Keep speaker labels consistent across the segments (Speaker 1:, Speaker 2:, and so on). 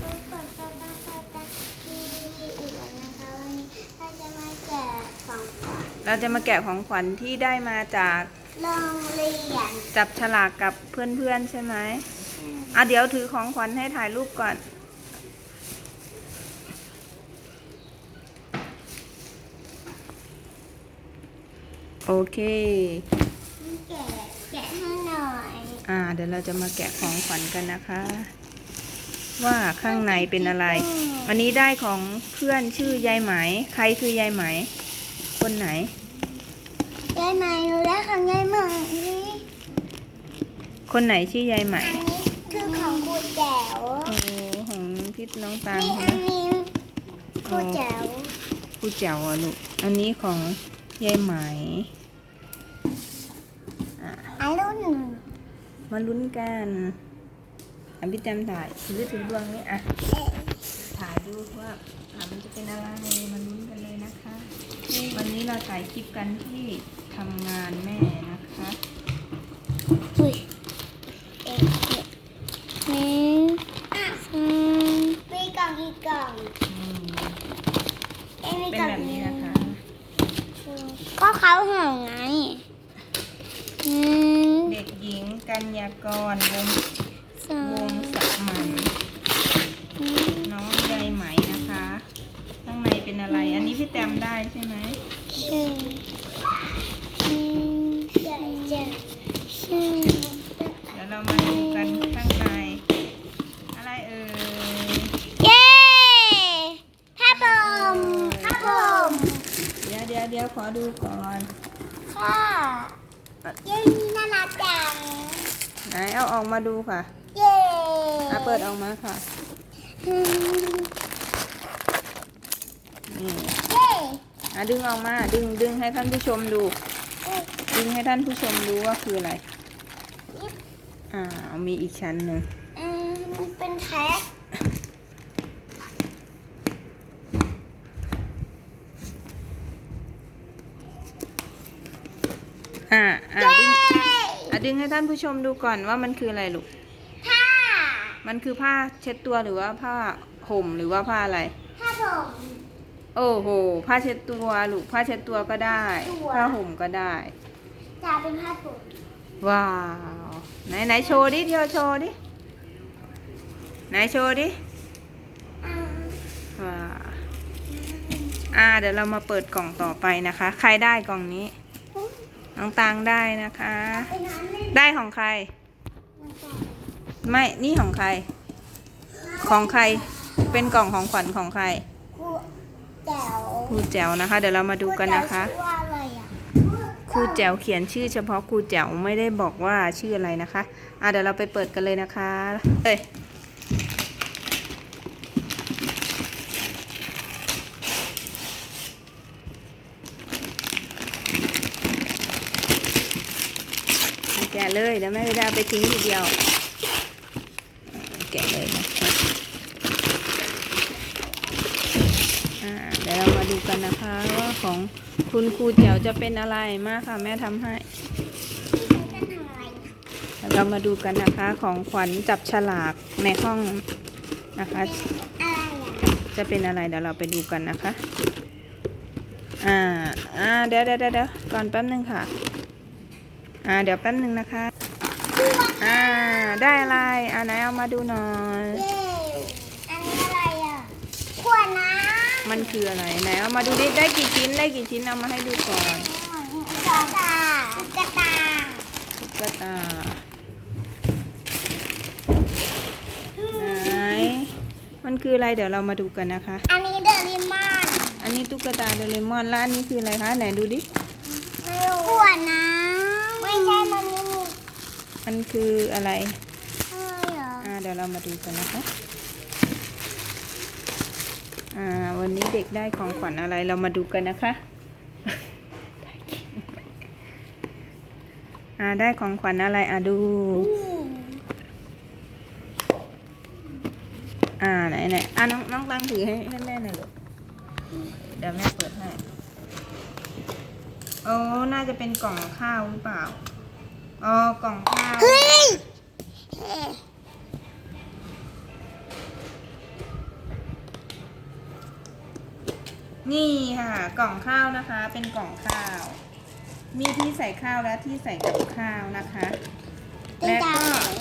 Speaker 1: ทุกคนก็ต้องเข้าใจที่ดีอีกแล้วนะคะวันนี้เราจะมาแกะของขวัญ
Speaker 2: เราจะมาแกะของขวัญที่ได้มาจาก
Speaker 1: โรงเรียน
Speaker 2: จับฉลากกับเพื่อนๆใช่ไหมอะเดี๋ยวถือของขวัญให้ถ่ายรูปก่อน โอเค
Speaker 1: แกะแกะให้หน่อย
Speaker 2: อ่า เดี๋ยวเราจะมาแกะของขวัญกันนะคะ ว่าข้างในเป็นอะไร อันนี้ได้ของเพื่อนชื่อยายไหม ใครคือยายไหม คนไหน
Speaker 1: ยายไหมหนูได้ของยายไหม
Speaker 2: คนไหนชื่อยายไหม
Speaker 1: อันนี้คือของครูแจ๋ว
Speaker 2: โอ้ของพี่น้องตาล
Speaker 1: นี่
Speaker 2: ใช่
Speaker 1: อัน
Speaker 2: ไหม
Speaker 1: นี้ครูแจ๋ว
Speaker 2: ผู้แจ๋วอะลูก อันนี้ของยายไหม
Speaker 1: อันรุ่น
Speaker 2: มาลุ้นกัน อันพี่แจมถ่ายถือถือดวงนี้อะ ถ่ายดูว่าอะมันจะเป็นอะไรมาลุ้นกันเลยนะคะ วันนี้เราถ่ายคลิปกันที่ทำงานแม่นะคะ
Speaker 1: อุ้ยเอ็ดเอ็ดนี่อืมมีกล่องอีกกล่อง
Speaker 2: อืม
Speaker 1: เอ็มมี
Speaker 2: เป็น
Speaker 1: กล่อง
Speaker 2: แบบนี้นะคะ
Speaker 1: ก็เขาห่อไงอืม
Speaker 2: เด็กหญิงกัญญากรวง
Speaker 1: สอ
Speaker 2: ว
Speaker 1: ง
Speaker 2: งสมัน
Speaker 1: อืม
Speaker 2: น้องยายไหมนะคะ ข้างในเป็นอะไร อันนี้พี่แตมได้ใช่ไหม
Speaker 1: ใช่อืมใช่ใช่ใช่
Speaker 2: เดี๋ยวเรามาดูกันข้างใน อะไรเอ่ย
Speaker 1: เย้ผ้าห่มผ้าห่ม
Speaker 2: เดี๋ยวเดี๋ยวเดี๋ยวขอดูก่อน
Speaker 1: ค่ะเย้น่ารักจัง
Speaker 2: ไหนเอาออกมาดูค่ะ
Speaker 1: เย้
Speaker 2: อะเปิดออกมาค่ะ
Speaker 1: อืม
Speaker 2: นี่
Speaker 1: เย้
Speaker 2: อะดึงออกมา ดึงดึงให้ท่านผู้ชมดู ดึงให้ท่านผู้ชมดูว่าคืออะไร อ่ามีอีกชั้นหนึ่ง
Speaker 1: อืมมันเป็นแท็ก
Speaker 2: อ่าอ่า
Speaker 1: เย้
Speaker 2: ดึงอะดึงให้ท่านผู้ชมดูก่อนว่ามันคืออะไรลูก
Speaker 1: ผ้า
Speaker 2: มันคือผ้าเช็ดตัวหรือว่าผ้าห่มหรือว่าผ้าอะไร
Speaker 1: ผ้าห่ม
Speaker 2: โอ้โห ผ้าเช็ดตัวลูกผ้าเช็ดตัวก็ได้
Speaker 1: ตัว
Speaker 2: ผ้าห่มก็ได้
Speaker 1: จะเป็นผ้าห่ม
Speaker 2: ว้าวไหนไหนโชว์ดิเที่ยวโชว์ดิไหนโชว์ดิ
Speaker 1: อ่า
Speaker 2: ว้าวอ่าเดี๋ยวเรามาเปิดกล่องต่อไปนะคะ ใครได้กล่องนี้น้องตังได้นะคะ
Speaker 1: เป็นน้ำเล่น
Speaker 2: ได้ของใคร ไม่ นี่ของใคร ของใคร เป็นกล่องของขวัญของใคร
Speaker 1: ครูแจ๋ว
Speaker 2: ครูแจ๋วนะคะ เดี๋ยวเรามาดูกันนะคะ
Speaker 1: รูแจ๋วชื่อว่าอะไรอะ
Speaker 2: ครูแจ๋วเขียนชื่อเฉพาะครูแจ๋วไม่ได้บอกว่าชื่ออะไรนะคะอะเดี๋ยวเราไปเปิดกันเลยนะคะเอ้ยแกะเลยเดี๋ยวแม่จะได้เอาไปทิ้งทีเดียวอ่า แกะเลยนะคะเดี๋ยวเรามาดูกันนะคะว่าของคุณครูแจ๋วจะเป็นอะไรมากค่ะ แม่ทำให้เรามาดูกันนะคะของขวัญจับฉลากในห้องนะคะ จะเป็นอะไรเดี๋ยวเราไปดูกันนะคะ อ่า อ่า เดี๋ยวเดี๋ยวเดี๋ยวก่อนแป๊บนึงค่ะ อ่า เดี๋ยวแป๊บนึงนะคะ อ่า ได้อะไรอ่าไหนเอามาดูหน่อย
Speaker 1: เย้อันนี้อะไรอะขวดน้ำ
Speaker 2: มันคืออะไรไหนเอามาดูดิได้กี่ชิ้นได้กี่ชิ้นเอามาให้ดูก่อน
Speaker 1: กระตาตุ๊กตา
Speaker 2: ตุ๊กตาไหนมันคืออะไรเดี๋ยวเรามาดูกันนะคะ
Speaker 1: อันนี้เดลิมอน
Speaker 2: อันนี้ตุ๊กตาโดเรมอนแล้วอันนี้คืออะไรคะไหนดูดิ
Speaker 1: ขวดน้ำไม่ใช่มันไม่มี
Speaker 2: มันคืออะไร
Speaker 1: อะไรเหรอ
Speaker 2: อ่าเดี๋ยวเรามาดูกันนะคะ อ่า วันนี้เด็กได้ของขวัญอะไรเรามาดูกันนะคะ อ่าได้ของขวัญอะไรอ่าดู อ่าไหนไหนอ่าน้องน้องตังถือให้ให้แม่หน่อยลูกเดี๋ยวแม่เปิดให้โอ้น่าจะเป็นกล่องข้าวหรือเปล่า อ๋อกล่องข้าว
Speaker 1: เฮ้ย
Speaker 2: นี่ค่ะ กล่องข้าวนะคะ เป็นกล่องข้าว มีที่ใส่ข้าวและที่ใส่กับข้าวนะคะ แล้วก็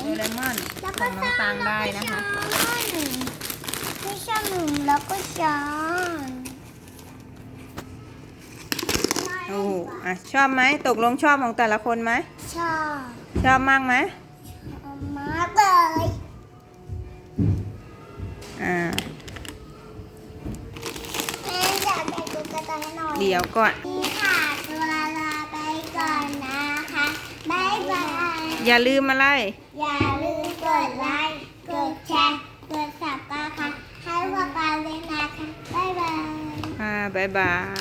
Speaker 2: โดเรมอนของน้องตังได้นะคะ
Speaker 1: ม่ชอบหนึ่งแล้วก็ช้อน
Speaker 2: โอ้อะชอบไหมตกลงชอบของแต่ละคนไหม
Speaker 1: ชอบ
Speaker 2: ชอบมากไหม
Speaker 1: มากเลย
Speaker 2: อ่า
Speaker 1: แม่อยากได้ตุ๊กตาให้หน่อย
Speaker 2: เดี๋ยวก่อน
Speaker 1: นี่ค่ะตัวลาไปก่อนนะคะบ๊ายบาย
Speaker 2: อย่าลืมอะไร
Speaker 1: อย่าลืมกดไลค์กดแชร์กดสับตาค่ะให้พวกเราเลยนะคะบ๊ายบาย
Speaker 2: อ่าบ๊ายบาย